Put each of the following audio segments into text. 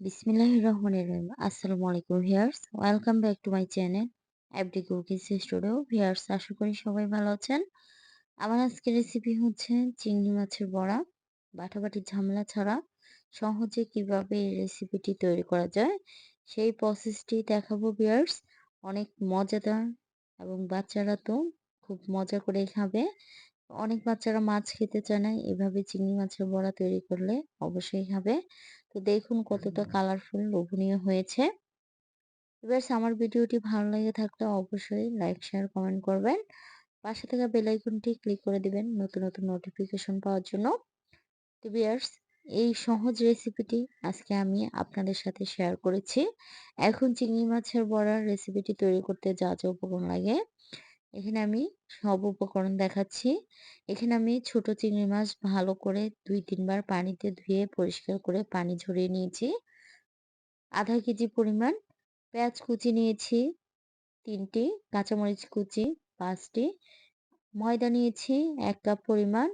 বিসমিল্লাহির রহমানির রহিম। আসসালামু আলাইকুম viewers, welcome back to my channel every cookings studio. Viewers, আশা করি সবাই ভালো আছেন। আমার আজকের রেসিপি হচ্ছে চিংড়ি মাছের বড়া, বাটাবাটি ঝামেলা ছাড়া। সহজে কীভাবে এই রেসিপিটি তৈরি করা যায়, সেই প্রসেসটি দেখাবো ভিয়ার্স অনেক মজাদার এবং বাচ্চারা তো খুব মজা করে খাবে। অনেক বাচ্চারা মাছ খেতে চায় না। এভাবে চিংড়ি মাছের বড়া তৈরি করলে অবশ্যই খাবে তো দেখুন কতটা কালারফুল লোভনীয় হয়েছে। এবার আমার ভিডিওটি ভালো লেগে থাকলে অবশ্যই লাইক শেয়ার কমেন্ট করবেন। পাশে থাকা বেলাইকনটি ক্লিক করে দিবেন নতুন নতুন নোটিফিকেশন পাওয়ার জন্য। তো বিয়ার্স এই সহজ রেসিপিটি আজকে আমি আপনাদের সাথে শেয়ার করেছি। এখন চিংড়ি মাছের বড়ার রেসিপিটি তৈরি করতে যা যা উপকরণ লাগে। এখানে আমি সব উপকরণ দেখাচ্ছি। এখানে আমি ছোট চিংড়ি মাছ ভালো করে দুই, তিনবার পানিতে ধুয়ে পরিষ্কার করে পানি ঝরিয়ে নিয়েছি। আধা কেজি পরিমাণ পেঁয়াজ কুচি নিয়েছি, তিনটি কাঁচামরিচ কুচি, পাঁচটি ময়দা নিয়েছি, এক কাপ পরিমাণ,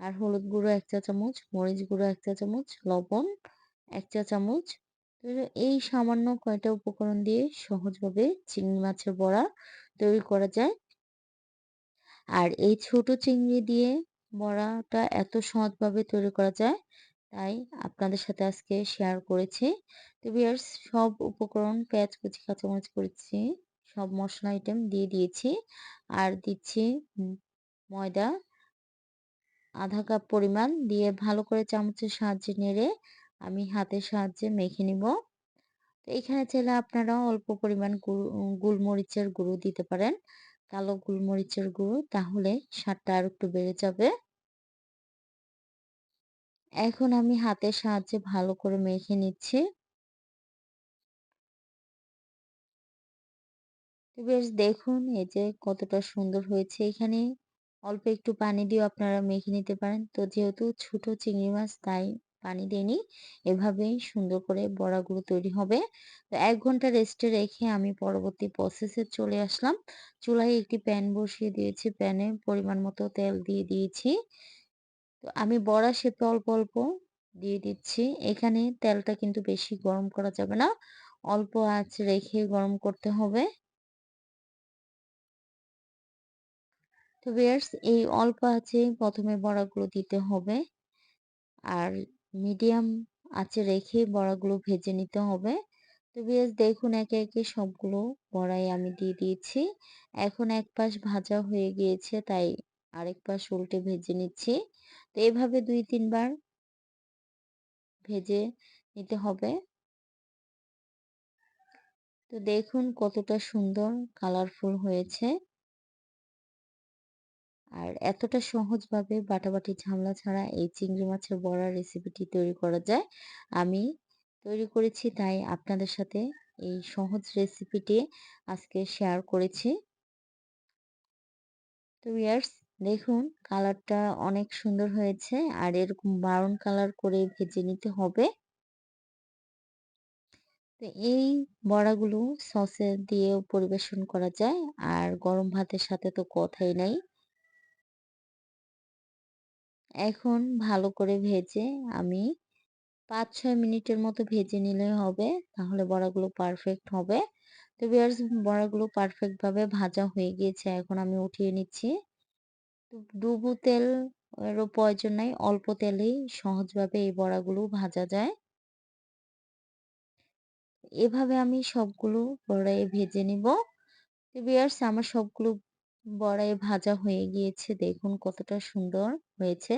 আর হলুদ গুঁড়ো এক চা চামচ, মরিচ গুঁড়ো এক চা চামচ, লবণ এক চা চামচ। এই সামান্য কয়টা উপকরণ দিয়ে সহজভাবে চিংড়ি মাছের বড়া তৈরি করা যায় আর এই ছোট চিংড়ি দিয়ে বড়াটা এত সহজভাবে তৈরি করা যায়, তাই আপনাদের সাথে আজকে শেয়ার করেছি। তো বিয়ার্স সব উপকরণ পেঁয়াজ, কুচি, কাঁচামরিচ করেছি সব মশলা আইটেম দিয়ে দিয়েছি। আর দিচ্ছি ময়দা। আধা কাপ পরিমাণ দিয়ে ভালো করে চামচের সাহায্যে নেড়ে আমি হাতের সাহায্যে মেখে নিব। তো এখানে চাইলে আপনারা অল্প পরিমাণ গোলমরিচের গুঁড়ো দিতে পারেন। কালো গোলমরিচের গুঁড়ো, তাহলে স্বাদটা আর একটু বেড়ে যাবে। এখন আমি হাতের সাহায্যে ভালো করে মেখে নিচ্ছি। বেশ দেখুন, এই যে কতটা সুন্দর হয়েছে এখানে। অল্প একটু পানি দিয়ে আপনারা মেখে নিতে পারেন। তো যেহেতু ছোট চিংড়ি মাছ, তাই পানি দিইনি এভাবেই সুন্দর করে বড়াগুলো তৈরি হবে। তো এক ঘণ্টা রেস্টে রেখে আমি পরবর্তী প্রসেসে চলে আসলাম। চুলায় একটি প্যান বসিয়ে দিয়েছি। প্যানে পরিমাণ মতো তেল দিয়ে দিয়েছি। তো আমি বড়া শেপে অল্প অল্প দিয়ে দিচ্ছি। এখানে তেলটা কিন্তু বেশি গরম করা যাবে না। অল্প আঁচ রেখে গরম করতে হবে। তো বেয়ার্স এই অল্প আঁচে প্রথমে বড়াগুলো দিতে হবে। আর মিডিয়াম আঁচে রেখে বড়াগুলো ভেজে নিতে হবে। তো বেশ দেখুন একে একে সবগুলো বড়াই আমি দিয়ে দিয়েছি। এখন এক পাশ ভাজা হয়ে গিয়েছে, তাই আরেক পাশ উল্টে ভেজে নিচ্ছি। তো এভাবে দুই, তিনবার ভেজে নিতে হবে। তো দেখুন কতটা সুন্দর কালারফুল হয়েছে। আর এতটা সহজভাবে বাটাবাটি ঝামেলা ছাড়া এই চিংড়ি মাছের বড়া রেসিপিটি তৈরি করা যায়। আমি তৈরি করেছি, তাই আপনাদের সাথে এই সহজ রেসিপিটি আজকে শেয়ার করেছি। তো ইয়ার্স দেখুন কালারটা অনেক সুন্দর হয়েছে আর এরকম বারণ কালার করে ভেজে নিতে হবে। তো এই বড়াগুলো সসে দিয়েও পরিবেশন করা যায় আর গরম ভাতের সাথে তো কথাই নাই। এখন ভালো করে ভেজে আমি পাঁচ ছয় মিনিটের মতো ভেজে নিলে হবে, তাহলে বড়াগুলো পারফেক্ট হবে। তো বিয়ার্স বড়াগুলো পারফেক্টভাবে ভাজা হয়ে গিয়েছে, এখন আমি উঠিয়ে নিচ্ছি। ডুবু তেল এরও প্রয়োজন নাই, অল্প তেলেই সহজভাবে এই বড়াগুলো ভাজা যায়। এভাবে আমি সবগুলো বড়াই ভেজে নিব। তো বিয়ার্স আমার সবগুলো বড়াই ভাজা হয়ে গিয়েছে। দেখুন কতটা সুন্দর হয়েছে।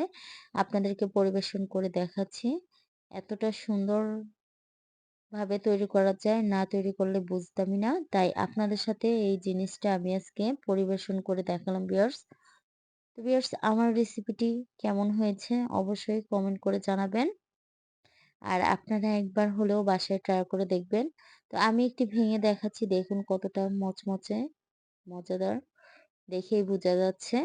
আপনাদেরকে পরিবেশন করে দেখাচ্ছি। এতটা সুন্দর ভাবে তৈরি করা যায়, না তৈরি করলে বুঝতামই না। তাই আপনাদের সাথে এই জিনিসটা আমি আজকে পরিবেশন করে দেখালাম বিয়ার্স তো বিয়ার্স আমার রেসিপিটি কেমন হয়েছে অবশ্যই কমেন্ট করে জানাবেন। আর আপনারা একবার হলেও বাসায় ট্রাই করে দেখবেন। তো আমি একটি ভেঙে দেখাচ্ছি। দেখুন কতটা মচমচে, মজাদার। দেখেই বোঝা যাচ্ছে।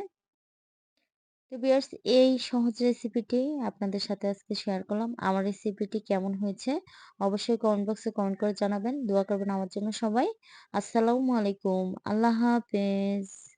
তো বিয়ার্স এই সহজ রেসিপিটি আপনাদের সাথে আজকে শেয়ার করলাম। আমার রেসিপিটি কেমন হয়েছে অবশ্যই কমেন্ট বক্সে কমেন্ট করে জানাবেন। দোয়া করবেন আমার জন্য সবাই। আসসালামু আলাইকুম। আল্লাহ হাফেজ।